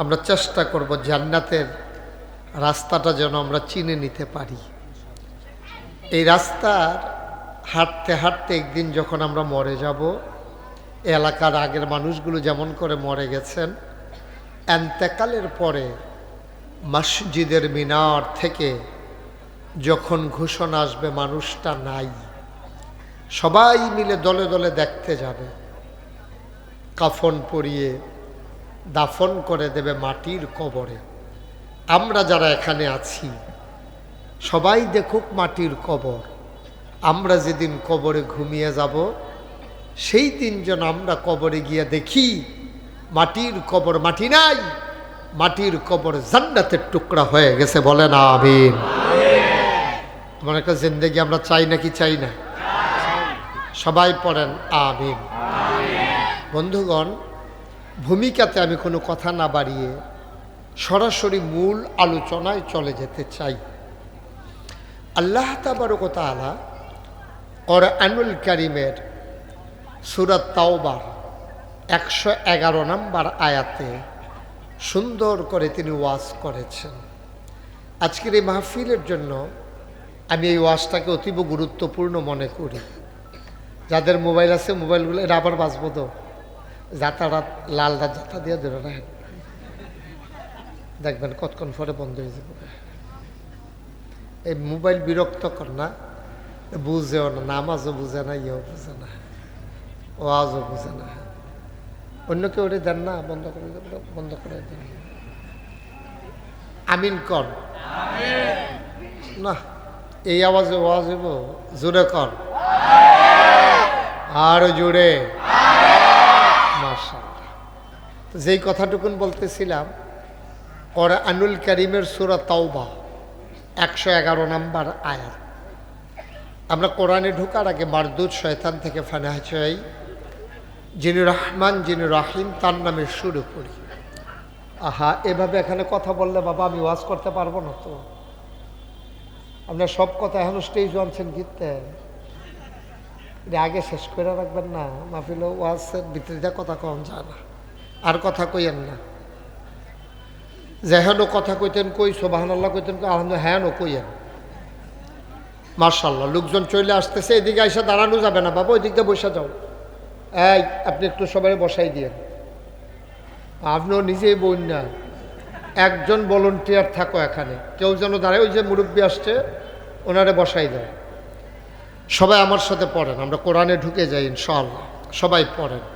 আমরা চেষ্টা করব জান্নাতের রাস্তাটা যেন আমরা চিনে নিতে পারি। এই রাস্তার হাঁটতে হাঁটতে একদিন যখন আমরা মরে যাব, এলাকার আগের মানুষগুলো যেমন করে মরে গেছেন, এন্তেকালের পরে মসজিদের মিনার থেকে যখন ঘোষণা আসবে মানুষটা নাই, সবাই মিলে দলে দলে দেখতে যাবে। কাফন পরিয়ে দাফন করে দেবে মাটির কবরে। আমরা যারা এখানে আছি, সবাই দেখুক মাটির কবর। আমরা যেদিন কবরে ঘুমিয়ে যাব, সেই দিন যেন আমরা কবরে গিয়ে দেখি, মাটির কবর মাটি নাই, মাটির কবর জান্নাতের টুকরা হয়ে গেছে বলে না আমিন। আমার একটা জিন্দেগি আমরা চাই নাকি চাই না? সবাই পড়েন আমিন। বন্ধুগণ ভূমিকাতে আমি কোনো কথা না বাড়িয়ে সরাসরি মূল আলোচনায় চলে যেতে চাই। আল্লাহ তাবারকতালা ওর আনুল কারিমের সুরাত তাওবার একশো এগারো নম্বর আয়াতে সুন্দর করে তিনি ওয়াজ করেছেন। আজকের এই মাহফিলের জন্য আমি এই ওয়াজটাকে অতীব গুরুত্বপূর্ণ মনে করি। যাদের মোবাইল আছে মোবাইলগুলো এটা আবার বাঁচবো তো? যাতাটা লালটা যাতা দিয়ে ধরে রাখেন। দেখবেন কতক্ষণ পরে বন্ধ হয়ে যাবে। এই মোবাইল বিরক্ত কর না, বুঝেও না, নামাজও বুঝে না, ইয়েও বুঝে না, ওয়াজও বুঝে না। অন্য কেউ দেন না, বন্ধ করে বন্ধ করে দেন। আমিন কর। না, এই আওয়াজে ওয়াজ হইব, জোরে কর। আর জোরে। যেই কথাটুকুন বলতেছিলাম আনুল করিমের সুরা তাওবা, একশো এগারো নাম্বার আয়াত। আমরা কোরআনে ঢুকার আগে মারদুদ শয়তান থেকে ফানাহ চাই, যিনি রহমান, যিনি রাহিম, তার নামে শুরু করি। আহা, এভাবে এখানে কথা বললে বাবা, আমি ওয়াজ করতে পারব না তো। আপনার সব কথা এখনও স্টেজ আনছেন গীততে আগে শেষ করে রাখবেন না, মাহফিল ওয়াজের ভিতরে কথা কম যায় না আর কথা কইয়েন না। যেহেন কথা কইতেন কই সোবাহান আল্লাহ কইতেন কই আলহামদুলিল্লাহ হ্যাঁ নো কইয়েন মার্শাল্লাহ লোকজন চলে আসতেছে, এদিকে এসে দাঁড়ানো যাবে না, বাবা ওই দিক দিয়ে বসে যাও। এই, আপনি একটু সবাই বসাই দিয়েন। আপনিও নিজেই বইন না। একজন ভলেন্টিয়ার থাকো এখানে। কেউ যেন দাঁড়ায়, ওই যে মুরব্বী আসছে, ওনারে বসাই দেয় সবাই আমার সাথে পড়েন, আমরা কোরআনে ঢুকে যাই, ইনশাআল্লাহ। সবাই পড়েন।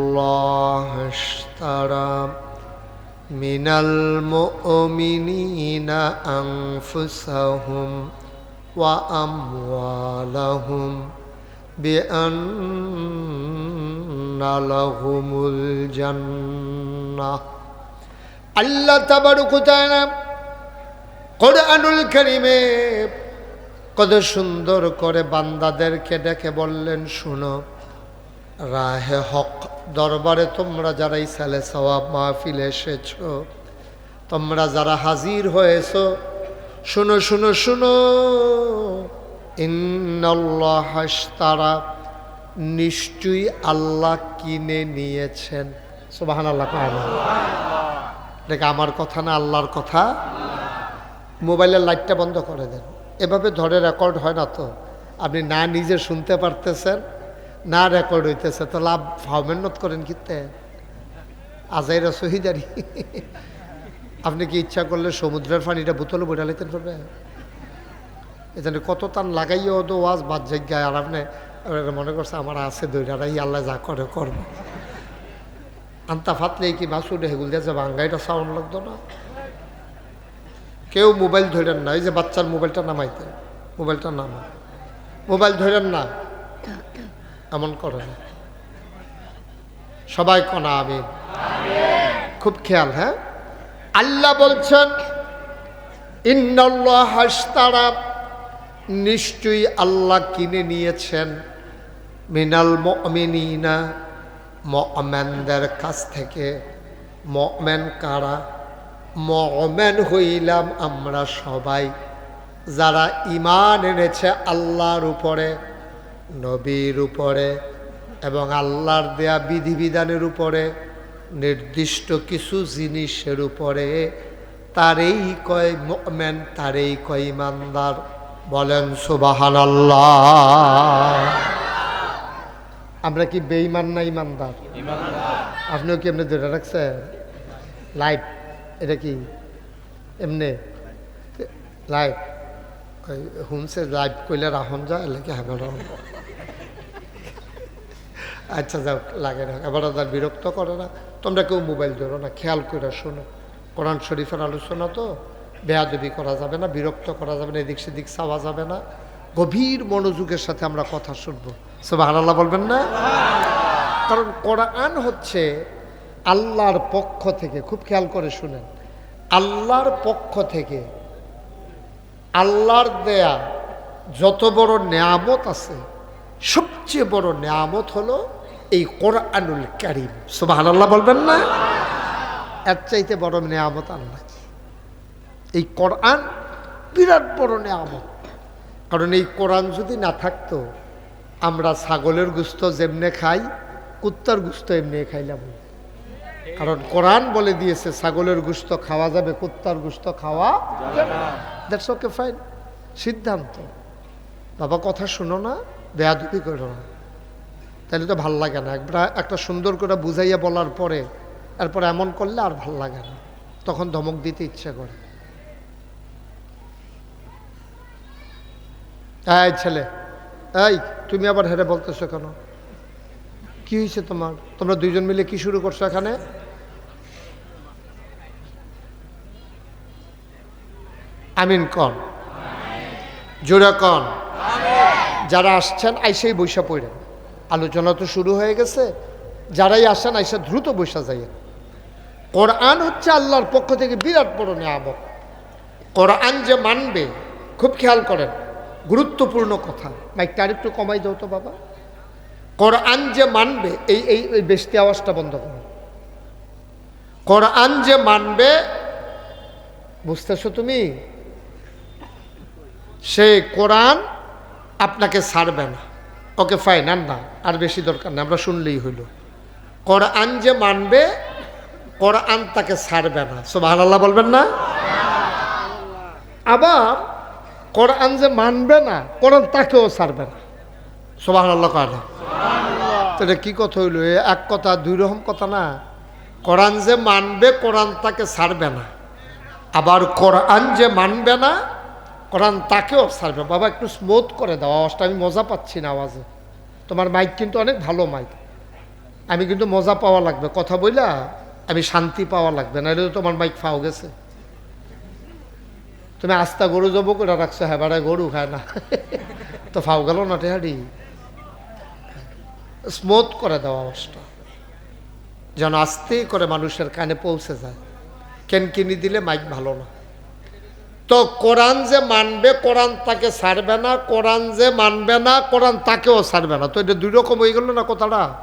তারা মিনাল মুমিনিনা আনফুসাহুম ওয়া আমওয়ালাহুম বিআন্ন লাহুমুল জান্নাহ। আল্লাহ তাবারক তাআলা কোরআনুল কারীমে কত সুন্দর করে বান্দাদেরকে ডেকে বললেন, শুনো রাহে হক, দরবারে তোমরা যারা ইসালে সওয়াব মাহফিল এসেছ, তোমরা যারা হাজির হয়েছ, শুনো শুনো শুনো। ইন্নাল্লাহ হাসতারা নিশ্চয়ই আল্লাহ কিনে নিয়েছেন। সুবাহান আল্লাহ দেখ আমার কথা না আল্লাহর কথা? মোবাইলের লাইটটা বন্ধ করে দেন। এভাবে ধরে রেকর্ড হয় না তো। আপনি না নিজে শুনতে পারতেছেন না রেকর্ড হইতেছে, তো লাভ ফাও, মেহনত করেন কিতে আজাইরা শহীদারি। আপনি কি ইচ্ছা করলে সমুদ্রের পানিটা বোতলে বইটা লাইতেন পারবে এখানে কত টান লাগাইও তো ওয়াজ বাদ জায়গায় আর আপনি মনে করছে, আমার আছে দইটারাই আল্লাহ যা করে করব। আন্তা ফাতলে কি মাসুডে হেগুল দিয়ে যে বাঙ্গাইটা সাউন্ড লাগতো না? কেউ মোবাইল ধরেন না, এই যে বাচ্চার মোবাইলটা নামাইতে মোবাইলটা নামা মোবাইল ধরেন না। এমন করে না সবাই কনা আমি খুব খেয়াল হ্যাঁ? আল্লাহ বলছেন, ইন্নাল্লাহ হাস্তারা নিশ্চয়ই আল্লাহ কিনে নিয়েছেন মিনাল মমিনা মমেনদের কাছ থেকে। মমেন কারা? মমেন হইলাম আমরা সবাই। যারা ইমান এনেছে আল্লাহর উপরে নবীর উপরে এবং আল্লাহর দেয়া বিধিবিধানের উপরে নির্দিষ্ট কিছু জিনিসের উপরে তারেই কয় মেন তারেই কয় ইমানদার। বলেন সুবাহান আমরা কি বেঈমান না ইমানদার? আপনিও কি এমনি ধরে রাখছেন? লাইট এটা কি? এমনি? লাইভ হুমসে লাইভ করলে রাহন যায় এলাকে হবে আচ্ছা যাও, লাগে না। এবার তার বিরক্ত করে না। তোমরা কেউ মোবাইল ধরো না, খেয়াল করে শোনো। কোরআন শরীফের আলোচনা তো, বেয়াদবি করা যাবে না, বিরক্ত করা যাবে না, এদিক সেদিক চাওয়া যাবে না। গভীর মনোযোগের সাথে আমরা কথা শুনব। সব আল্লাহ বলবেন না? কারণ কোরআন হচ্ছে আল্লাহর পক্ষ থেকে, খুব খেয়াল করে শুনেন, আল্লাহর পক্ষ থেকে আল্লাহর দেয়া যত বড় নেয়ামত আছে, সবচেয়ে বড় নেয়ামত হলো এই কোরআনুল কারিম। সুবাহ আল্লাহ বলবেন না? এর চাইতে বড় নেয়ামত আল্লাহ। এই কোরআন বিরাট বড় নেয়ামত। কারণ এই কোরআন যদি না থাকতো, আমরা ছাগলের গুস্ত যেমনে খাই, কুত্তার গুস্ত এমনি খাইলাম। কারণ কোরআন বলে দিয়েছে, ছাগলের গুস্ত খাওয়া যাবে, কুত্তার গুস্ত খাওয়া দ্যাটস ওকে ফাইন সিদ্ধান্ত। বাবা কথা শুনো না বেয়াদুপি করো না। তাহলে তো ভালো লাগে না। একবার একটা সুন্দর করে বুঝাইয়া বলার পরে এরপর এমন করলে আর ভালো লাগে না। তখন ধমক দিতে ইচ্ছা করে। এই ছেলে, এই, তুমি আবার হেরে বলতেছো কেন? কি হয়েছে তোমার? তোমরা দুইজন মিলে কি শুরু করছ এখানে? আমিন কন। জোরে কন। যারা আসছেন, আইসেই বৈশা পড়েন আলোচনা তো শুরু হয়ে গেছে। যারাই আসেন, আইসা দ্রুত বৈশা যাই কোরআন হচ্ছে আল্লাহর পক্ষ থেকে বিরাট বড় নিয়ামক কোরআন যে মানবে, খুব খেয়াল করেন, গুরুত্বপূর্ণ কথা। মাইকটা আরেকটু কমাই দাও তো বাবা। কোরআন যে মানবে, এই এই বেশি আওয়াজটা বন্ধ করো। কোরআন যে মানবে, বুঝতেছো তুমি? সে কোরআন আপনাকে ছাড়বে না। ওকে ফাইন আর না আর বেশি দরকার না আমরা শুনলেই হইল। কোরআন যে মানবে কোরআন তাকে ছাড়বে না। সোবাহ আল্লাহ বলবেন না? আবার কোরআন যে মানবে না কোরআন তাকেও ছাড়বে না। সোবাহ আল্লাহ কার তো এটা কী কথা হইল? এক কথা দুই রকম কথা না। কোরআন যে মানবে কোরআন তাকে ছাড়বে না। আবার কোরআন যে মানবে না কোরআন তাকেও ছাড়বে বাবা একটু স্মুথ করে দাও, আওয়াজটা আমি মজা পাচ্ছি না আওয়াজে। তোমার মাইক কিন্তু অনেক ভালো মাইক আমি কিন্তু মজা পাওয়া লাগবে, কথা বইলা আমি শান্তি পাওয়া লাগবে নাহলে তো তোমার মাইক ফাও গেছে। তুমি আস্তা গরু জব করে রাখছো হ্যাঁ বাড়ায় গরু খায় না। তো ফাও গেল না টেহারি? স্মুথ করে দাও আওয়াজটা। যেন আস্তে করে মানুষের কানে পৌঁছে যায়। কেন কিনি দিলে মাইক ভালো না। তো কোরআন যে মানবে, কোরআন তাকে ছাড়বে না, কোরআন যে মানবে না, কোরআন তাকেও ছাড়বে না। তো এটা দুই রকম হয়ে গেল না কথাটা?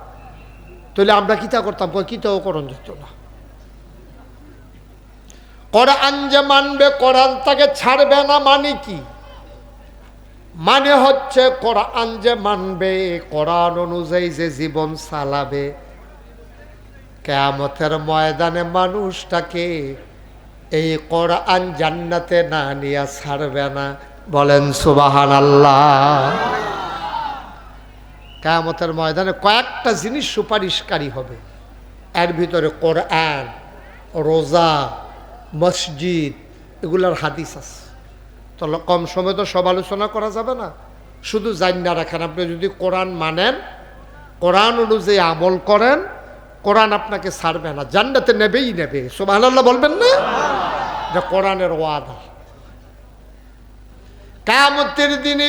তাহলে আমরা কিতা করতাম? কিতাও করণ যেত না। কোরআন যে মানবে, কোরআন তাকে ছাড়বে না মানে কি? মানে হচ্ছে কোরআন যে মানবে, কোরআন অনুযায়ী যে জীবন চালাবে। কেয়ামতের ময়দানে মানুষটাকে এই কোরআন জান্নাতে না নিয়ে ছাড়বে না। বলেন সুবাহান আল্লাহ কেয়ামতের ময়দানে কয়েকটা জিনিস সুপারিশকারী হবে। এর ভিতরে কোরআন, রোজা, মসজিদ, এগুলার হাদিস আছে। তো কম সময় তো সব আলোচনা করা যাবে না। শুধু জান্না রাখেন। আপনি যদি কোরআন মানেন, কোরআন অনুযায়ী আমল করেন, কোরআন আপনাকে ছাড়বে না। জান্নাতে নেবেই নেবে। সোবাহ বলবেন না? যে কোরআনের ওয়াদা। কামতের দিনে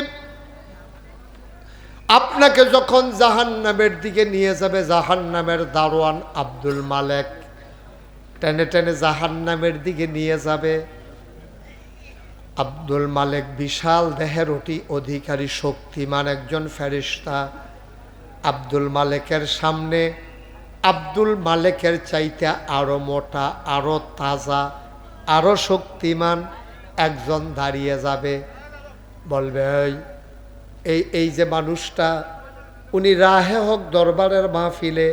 আপনাকে যখন জাহান নামের দিকে নিয়ে যাবে জাহান নামের দারোয়ান আব্দুল মালেক টেনে টেনে জাহান্নামের দিকে নিয়ে যাবে। আব্দুল মালেক বিশাল দেহের অতি অধিকারী শক্তিমান একজন ফেরিস্তা আব্দুল মালেকের সামনে আব্দুল মালেকের চাইতে আরও মোটা, আরও তাজা আরও শক্তিমান একজন দাঁড়িয়ে যাবে। বলবে "এই, এই এই যে মানুষটা উনি রাহে হক দরবারের মাহফিলে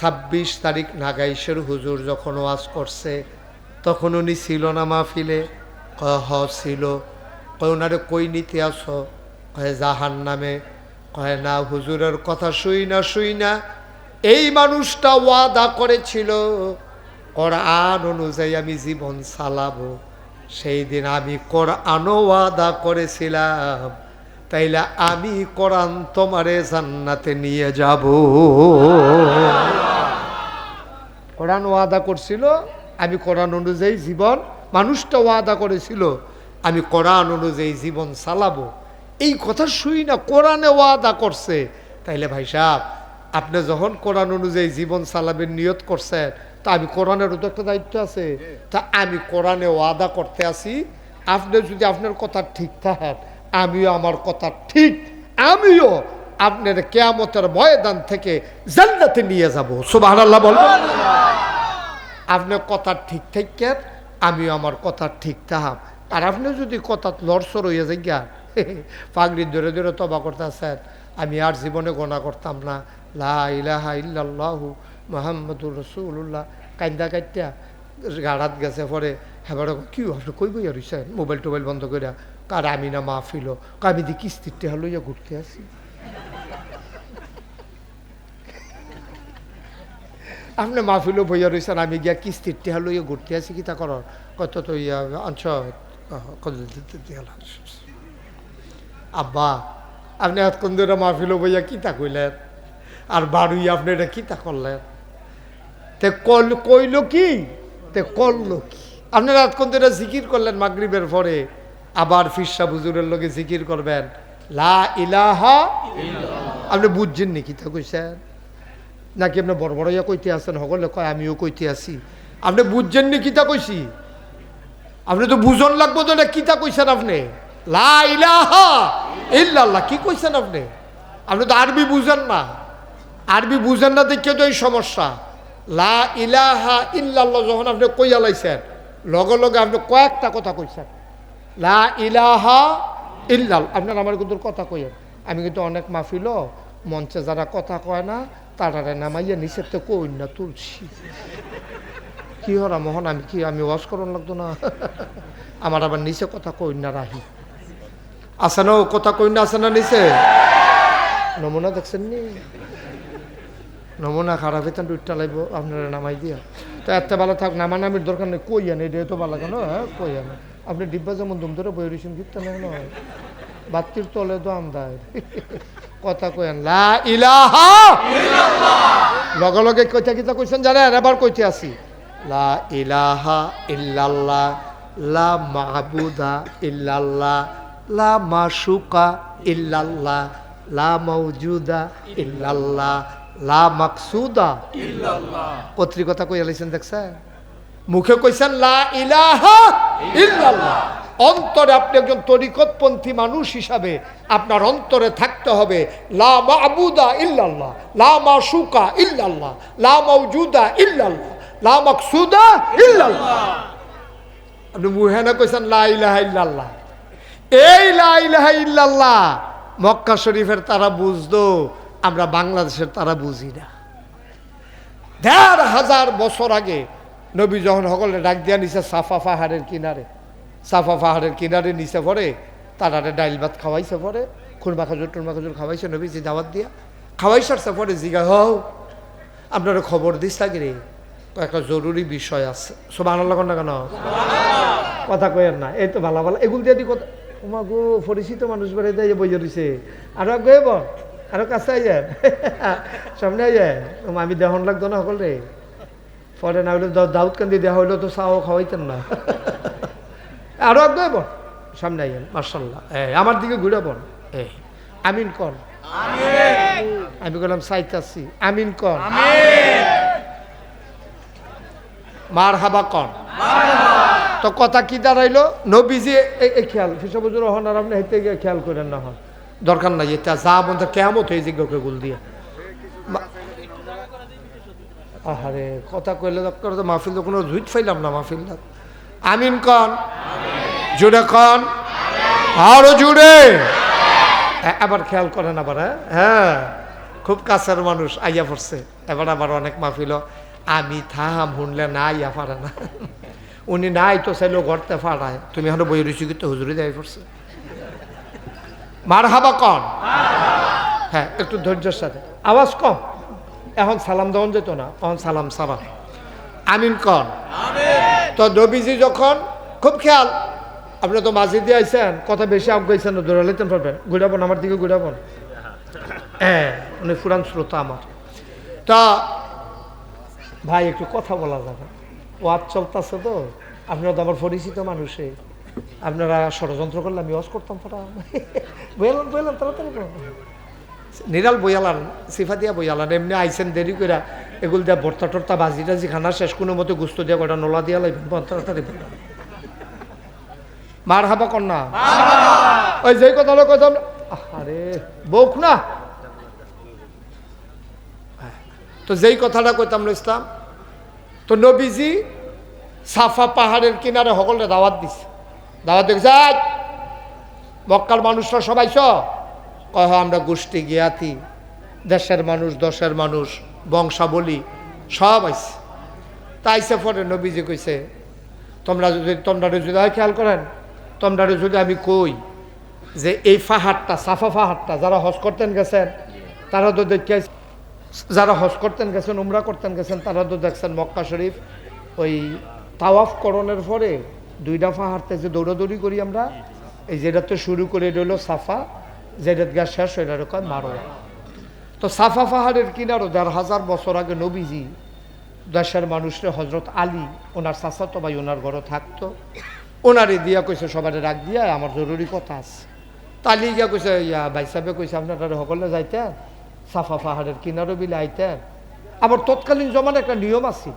ছাব্বিশ তারিখ নাগাইশের হুজুর যখন ওয়াজ করছে তখন উনি ছিল না মাহফিলে। কয় হ ছিল। কয় ওনারে কই নিতে আসো? কয় জাহান নামে কয় না হুজুরের কথা শুই না শুই না। এই মানুষটা ওয়াদা করেছিল কোরআন অনুযায়ী আমি জীবন চালাবো। সেই দিন আমি কোরআনও ওয়াদা করেছিলাম। তাইলে আমি কোরআন তোমারে জান্নাতে নিয়ে যাব। কোরআন ওয়াদা করছিল, আমি কোরআন অনুযায়ী জীবন, মানুষটা ওয়াদা করেছিল, আমি কোরআন অনুযায়ী জীবন চালাবো। এই কথা শুই না, কোরআনে ওয়াদা করছে। তাইলে ভাই সাহেব, আপনি যখন কোরআন অনুযায়ী জীবন চালাবেন, নিয়ত করছেন তা আমি কোরআনেরও তো একটা দায়িত্ব আছে। তা আমি কোরআনে ওয়াদা করতে আসি আপনি যদি আপনার কথা ঠিক থাকেন আমিও আমার কথা ঠিক আমিও আপনার কেয়ামতের ময়দান থেকে জান্নাতে নিয়ে যাব। সুবহানাল্লাহ বলবেন আপনার কথা ঠিক থাকেন আমিও আমার কথা ঠিক থাকাম। আর আপনি যদি কথা লড়সর হইয়া যাই গিয়া পাগড়ি ধরে ধরে তবা করতে করতেছেন আমি আর জীবনে গোনা করতাম না। লা ইলাহা ইল্লাল্লাহু মোহাম্মদুর রসুল্লাহ কান্দা কাইটা গাড়াত গেছে পরে হেবার কি আপনি কই বইয়া রইছেন মোবাইল টোবাইল বন্ধ করিয়া কার আমি না মাহফিল আমি দি কিস্তির টেহা লইয়া ঘুরতে আসি। আপনি মাহফিলও বইয়া রয়েছেন আমি গিয়া কিস্তির টেহা লইয়া ঘুরতে আসি কিতা কর কত তো ইয়া কত আব্বা, আপনি এতক্ষণ ধরে মাহফিলও বইয়া কিতা কইলেন? আর বাড়ুই আপনি এটা কি তা করলেন? তে কল, কইল কি? তে করল কি? আপনারা এতক্ষণ জিকির করলেন মাগরিবের পরে, আবার ফিরসা বুজুরের লোকে জিকির করবেন। লা ইলাহা আপনি বুঝছেন নি কিতা কইছেন? নাকি আপনি বড় বড় ইয়া কইতে আছেন? সকলে কয়, আমিও কইতে আছি। আপনি বুঝছেন নি কিতা কইছি? আপনি তো বুঝন লাগবো তো এটা কিতা কইছেন আপনি? লা ইলাহা ইল্লাল্লাহ, কি কইছেন আপনি? আপনি তো আরবি বুঝেন না। আরবি বুঝেন না, দেখে তো এই সমস্যা। লা ইলাহা ইল্লাল্লাহ যখন আপনি কইয়া লাইছেন, লগে লগে আপনি কয়েকটা কথা কইছেন। লা ইলাহা ইল্লাল আপনার আমার কিন্তু কথা কইয়েন। আমি কিন্তু অনেক মাহফিল মঞ্চে যারা কথা কয় না, তারারে নামাইয়া নিচের তো কই না তুলছি। কি হরা মোহন, আমি কি, আমি ওয়াশ করন লাগতো না? আমার আবার নিচে কথা কই না রাহি। আছে না কথা কই না, আছে না নিচে? নমুনা দেখছেন নি? নমুনা খারাপ হইতেন টুইটটা লাগবো, আপনারা নামাই দিয়া। তো এত ভালো থাক, নামানামির দরকার নেই, কই আনে, এটা তো ভালো কেন হ্যাঁ কই আনে। আপনি ডিব্বা যেমন দুম ধরে বই রয়েছেন গীতটা নেই নয় বাতির তলে তো আমদায়। কথা কইন লা ইলাহা লগে লগে কইতা কিতা কইছেন জানেন? এবার কইতে আসি। লা ইলাহা ইল্লাল্লাহ, লা মাহবুদা ইল্লাল্লাহ, লা মাশুকা ইল্লাল্লাহ, লা মৌজুদা ইল্লাল্লাহ। লা মাকসুদা পত্রিকতা কই আলাইছেন দেখছেন? মুখে কইছেন, লা ইলাহা ইল্লাল্লাহ। অন্তরে আপনি একজন তরিকতপন্থী মানুষ হিসাবে আপনার অন্তরে থাকতে হবে। লা মাবুদা ইল্লাল্লাহ, লা মাশুকা ইল্লাল্লাহ, লা মাউজুদা ইল্লাল্লাহ, লা মাকসুদা ইল্লাল্লাহ। আপনি মুহে না কইছেন, লা ইলাহা ইল্লাল্লাহ। এই লা ইলাহা ইল্লাল্লাহ, মক্কা শরীফের তারা বুঝতো আমরা বাংলাদেশের তারা বুঝি না। দেড় হাজার বছর আগে নবী যখন সকলে ডাক দিয়া নিছে সাফা পাহাড়ের কিনারে সাফা পাহাড়ের কিনারে নিচে পড়ে তারারে ডাইল ভাত খাওয়াইছে পরে খুরমা খাজুর টুরমা খাজুর খাওয়াইছে নবী যে দাওয়াত দিয়া খাওয়াই সারছে পরে জিগা হও আপনারা খবর দিস থাকি রে? একটা জরুরি বিষয় আছে। সব আনার না কেন? কথা কয়েন না এই তো ভালো ভালো এগুলো দিয়ে কথা গো পরিচিত মানুষ বেড়ে দেয় বইয়ে দিছে। আরও বল। আরও কাছে আইয়েন সামনে আইয়েন ওমা আমি দেহন লাগতো না সকল রে পরে না হইলে দাউদ কান্দি দেওয়া হইল তো চাও খাওয়াইতেন না। আরও একদম বল। সামনে আইয়েন মার্শাল্লাহ আমার দিকে ঘুরে বল। এ আমিন কর আমি বললাম সাইতাছি আমিন কর মার হাবা কন তো কথা কি দাঁড়াইলো? নবীজি এই- খেয়াল। ফিসাবুজুর রহমান আর আপনি হেঁটে গিয়ে খেয়াল করেন না হন। দরকার নাই, এটা যা বন্ধু কেমত হয়ে জিজ্ঞাকে গুল দিয়ে। আহারে, কথা কইলে তো মাহফিল তো কোনো জুইট ফাইলাম না, মাহফিল আমিন কন। জুড়ে কন। আরও জুড়ে। আবার খেয়াল করেন আবার হ্যাঁ? হ্যাঁ। খুব কাছের মানুষ, আইয়া পড়ছে। এবার আবার অনেক মাহফিল, আমি থাম শুনলে না আইয়া পারে না। উনি নাই তো চাইলেও ঘরতে ফাড়ায়। তুমি এখন বই রয়েছি কিন্তু হুজুরি যাই পড়ছে। মার হাবা কন হ্যাঁ একটু ধৈর্যের সাথে। আওয়াজ কম। এখন সালাম দেওয়ান যেত না এখন সালাম সারা আমিন কন। তো নবীজি যখন খুব খেয়াল আপনি তো মাঝে দিয়ে আইসেন কথা বেশি আগাইছেন দৌড়ালিতেন পারবেন। ঘুরাবন আমার দিকে ঘুরাবন হ্যাঁ উনি পুরান শ্রোতা আমার। তা ভাই একটু কথা বলা যাবে। ওয়াজ চলতেছে তো আপনারা তো আমার পরিচিত মানুষে। আপনারা ষড়যন্ত্র করলে আমি ওয়াজ করতাম ফোটা বইলাম বইলাম তাড়াতাড়ি। নিরাল বইয়ালান সিফা দিয়া বইয়ালান এমনি আইসেন দেরি করে এগুলো দিয়া ভর্তা টর্তা বাজি টাজি খানা শেষ কোনো মতো গুস্ত দিয়া কটা নোলা দিয়া লাগবেন বল, তাড়াতাড়ি। মার হাবা কন্যা। ওই যেই কথা হলো কথা আরে বউক না। তো যেই কথাটা কইতাম ইসলাম তো নবীজি সাফা পাহাড়ের কিনারে সকলে দাওয়াত দিছে। দাওয়াত দেখছে "আয়, মক্কার মানুষরা সবাই চ। কহ আমরা গোষ্ঠী জ্ঞাতি। দেশের মানুষ দশের মানুষ বংশাবলী সব আইছে। তাইছে পরে নবীজি কইছে তোমরা যদি তোমরা যদি খেয়াল করেন তোমরা যদি আমি কই যে এই পাহাড়টা সাফা পাহাড়টা যারা হজ করতেন গেছেন তারা তো দেখে যারা হজ করতেন গেছেন উমরা করতেন গেছেন তারা তো দেখছেন মক্কা শরীফ ওই তাওয়াফ করণের পরে দুইটা পাহাড়তে যে দৌড়াদৌড়ি করি আমরা, এই যেটাতে শুরু করে হলো সাফা যেটা গা শেষ হয়ে কয় মারোয়া। তো সাফা পাহাড়ের কিনারও দেড় হাজার বছর আগে নবীজি দেশের মানুষরে হজরত আলী, ওনার চাচাতো ভাই ওনার ঘরে থাকতো, ওনারে দিয়া কইছে, সবারে রাখ দিয়া, আমার জরুরি কথা আছে। তালি গিয়া কইছে, ইয়া ভাই সাহেবে কইছে আপনারা সকলে যাইতেন সাফা পাহাড়ের কিনারও বিলে আইতেন আবার তৎকালীন জমান একটা নিয়ম আছে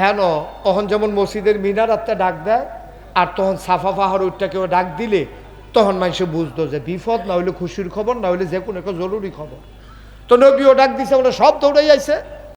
হেন তখন যেমন মসজিদের মিনার আত্মা ডাক দেয় আর তখন সাফা পাহাড় ওইটা কেউ ডাক দিলে, তখন মানুষে বুঝতো যে বিপদ, না হইলে খুশির খবর, না হইলে যে কোনো একটা জরুরি খবর। তো নবীও ডাক দিছে, ওরা সব দৌড়াই আইছে